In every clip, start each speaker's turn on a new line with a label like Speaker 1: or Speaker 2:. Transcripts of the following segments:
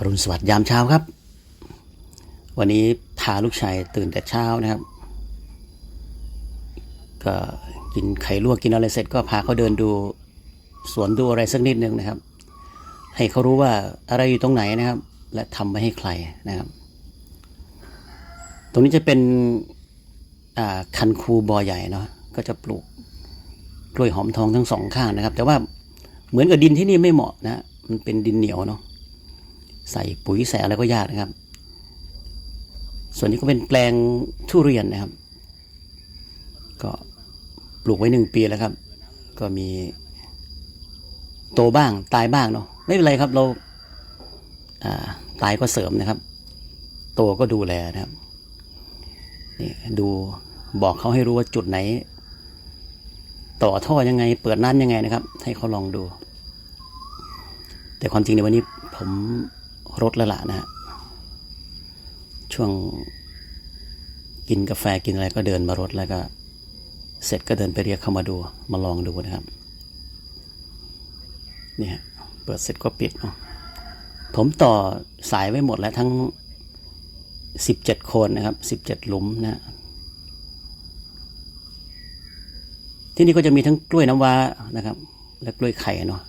Speaker 1: อรุณสวัสดิ์ยามเช้าครับ วันนี้พาลูกชายตื่นแต่เช้านะครับ ก็กินไข่ลวกกินอะไรเสร็จก็พาเขาเดินดูสวนดูอะไรสักนิดหนึ่งนะครับ ให้เขารู้ว่าอะไรอยู่ตรงไหนนะครับ และทำไว้ให้ใครนะครับ ตรงนี้จะเป็นคันคูบอใหญ่เนาะก็จะปลูกกล้วยหอมทองทั้งสองข้างนะครับ แต่ว่าเหมือนกับดินที่นี่ไม่เหมาะนะมันเป็นดินเหนียวเนาะ ใส่ปุ๋ยใส่อะไรก็ยากนะครับ ส่วนนี้ก็เป็นแปลงทุเรียนนะครับ ก็ปลูกไว้หนึ่งปีแล้วครับ ก็มีโตบ้างตายบ้างเนาะไม่เป็นไรครับเราาตายก็เสริมนะครับ โตก็ดูแลนะครับนี่ดูบอกเขาให้รู้ว่าจุดไหน ต่อท่อยังไง เปิดน้ำยังไงนะครับ ให้เขาลองดู แต่ความจริงในวันนี้ผม รถแล้วล่ะนะฮะช่วงกินกาแฟกินอะไรก็เดินมารถแล้วก็ เสร็จก็เดินไปเรียกเขามาดูมาลองดูนะครับเนี่ยเปิดเสร็จก็ปิดเนาะผมต่อสายไว้หมดแล้วทั้งสิบเจ็ดโคนนะครับสิบเจ็ดหลุมนะที่นี่ก็จะมีทั้งกล้วยน้ำว้านะครับ และกล้วยไข่เนาะ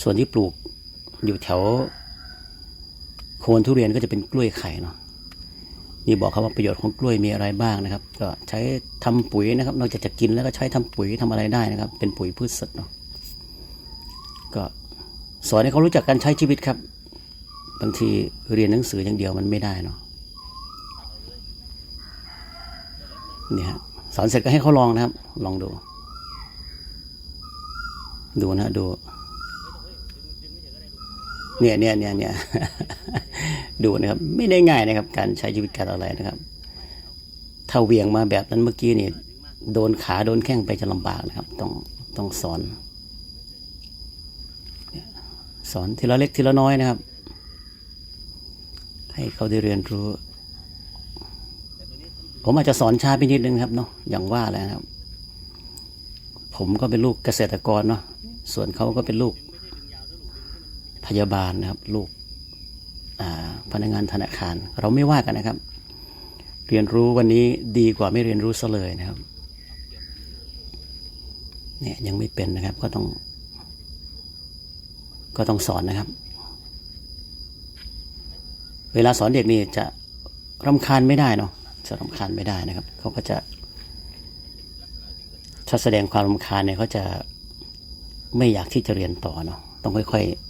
Speaker 1: ส่วนที่ปลูกอยู่แถว โคนทุเรียนก็จะเป็นกล้วยไข่เนาะนี่บอกเขาว่าประโยชน์ของกล้วยมีอะไรบ้างนะครับ ก็ใช้ทำปุ๋ยนะครับ นอกจากจะกินแล้วก็ใช้ทำปุ๋ยทำอะไรได้นะครับ เป็นปุ๋ยพืชสดเนาะก็สอนให้เขารู้จักการใช้ชีวิตครับบางทีเรียนหนังสืออย่างเดียวมันไม่ได้เนาะนี่ฮะสอนเสร็จก็ให้เขาลองนะครับ ลองดู ดูนะดู เนี่ยเนี่ยเนี่ยเนี่ยดูนะครับ ไม่ได้ง่ายนะครับ การใช้ชีวิตการอะไรนะครับถ้าเวียงมาแบบนั้นเมื่อกี้นี่โดนขาโดนแข้งไปจะลำบากนะครับ ต้องต้องสอนสอนทีละเล็กทีละน้อยนะครับ ให้เขาได้เรียนรู้ ผมอาจจะสอนช้าไปนิดนึงครับเนาะอย่างว่าแหล้วนะครับ ผมก็เป็นลูกเกษตรกรเนาะส่วนเขาก็เป็นลูก พยาบาลนะครับ ลูกพนักงานธนาคาร เราไม่ว่ากันนะครับ เรียนรู้วันนี้ดีกว่าไม่เรียนรู้ซะเลยนะครับ เนี่ยยังไม่เป็นนะครับก็ต้อง ก็ต้องสอนนะครับ เวลาสอนเด็กนี่จะรำคาญไม่ได้เนาะจะรำคาญไม่ได้นะครับ เขาก็จะ ถ้าแสดงความรำคาญเนี่ยเขาจะไม่อยากที่จะเรียนต่อเนาะต้องค่อย ๆ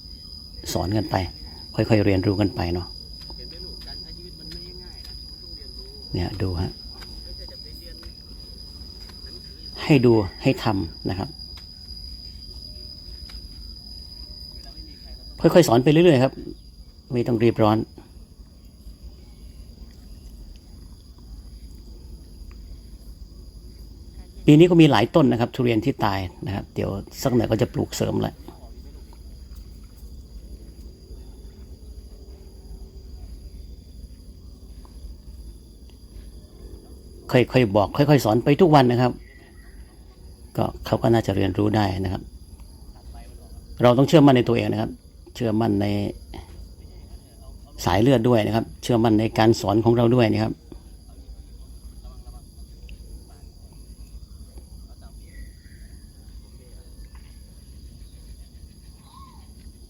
Speaker 1: สอนกันไป ค่อยๆเรียนรู้กันไปเนาะเนี่ยดูฮะให้ดูให้ทำนะครับ ค่อยๆสอนไปเรื่อยๆครับ ไม่ต้องรีบร้อนปีนี้ก็มีหลายต้นนะครับ ทุเรียนที่ตายนะครับ เดี๋ยวสักหน่อยก็จะปลูกเสริมแหละ ค่อยๆบอก ค่อย ๆ สอนไปทุกวันนะครับ ก็เขาก็น่าจะเรียนรู้ได้นะครับ เราต้องเชื่อมั่นในตัวเองนะครับ เชื่อมั่นในสายเลือดด้วยนะครับ เชื่อมั่นในการสอนของเราด้วยนะครับ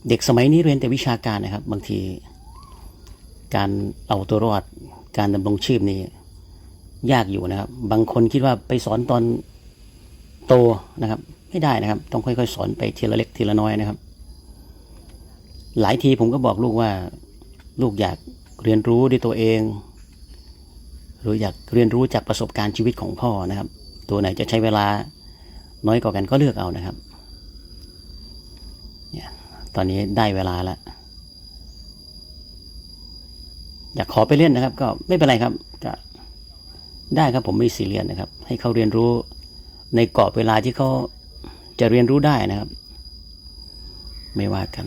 Speaker 1: เด็กสมัยนี้เรียนแต่วิชาการนะครับ บางที การเอาตัวรอด การดำรงชีพนี่ ยากอยู่นะครับ บางคนคิดว่าไปสอนตอนโตนะครับ ไม่ได้นะครับ ต้องค่อยๆ สอนไปทีละเล็กทีละน้อยนะครับ หลายทีผมก็บอกลูกว่า ลูกอยากเรียนรู้ด้วยตัวเอง หรืออยากเรียนรู้จากประสบการณ์ชีวิตของพ่อนะครับ ตัวไหนจะใช้เวลาน้อยกว่ากันก็เลือกเอานะครับเนี่ยตอนนี้ได้เวลาแล้วอยากขอไปเล่นนะครับ ก็ไม่เป็นไรครับก็ ได้ครับผมไม่ซีเรียสนะครับ ให้เขาเรียนรู้ในกรอบเวลาที่เขาจะเรียนรู้ได้นะครับ ไม่ว่ากัน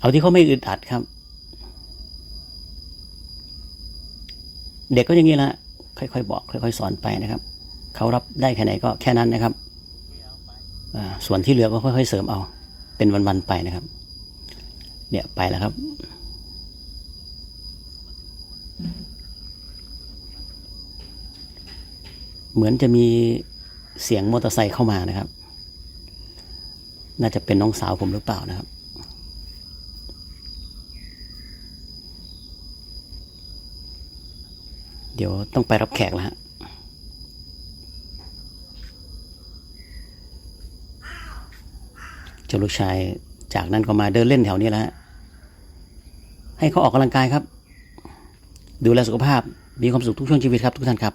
Speaker 1: เอาที่เขาไม่อึดอัดครับ เด็กก็อย่างนี้แหละค่อยๆบอก ค่อยๆสอนไปนะครับเขารับได้แค่ไหนก็แค่นั้นนะครับส่วนที่เหลือก็ค่อยๆเสริมเอา เป็นวันๆไปนะครับ เนี่ยไปแล้วครับ เหมือนจะมีเสียงมอเตอร์ไซค์เข้ามานะครับ น่าจะเป็นน้องสาวผมหรือเปล่านะครับ เดี๋ยวต้องไปรับแขกแล้วฮะเจ้าลูกชายจากนั้นก็มาเดินเล่นแถวนี้แล้วฮะให้เขาออกกำลังกายครับ ดูแลสุขภาพมีความสุขทุกช่วงชีวิตครับทุกท่านครับ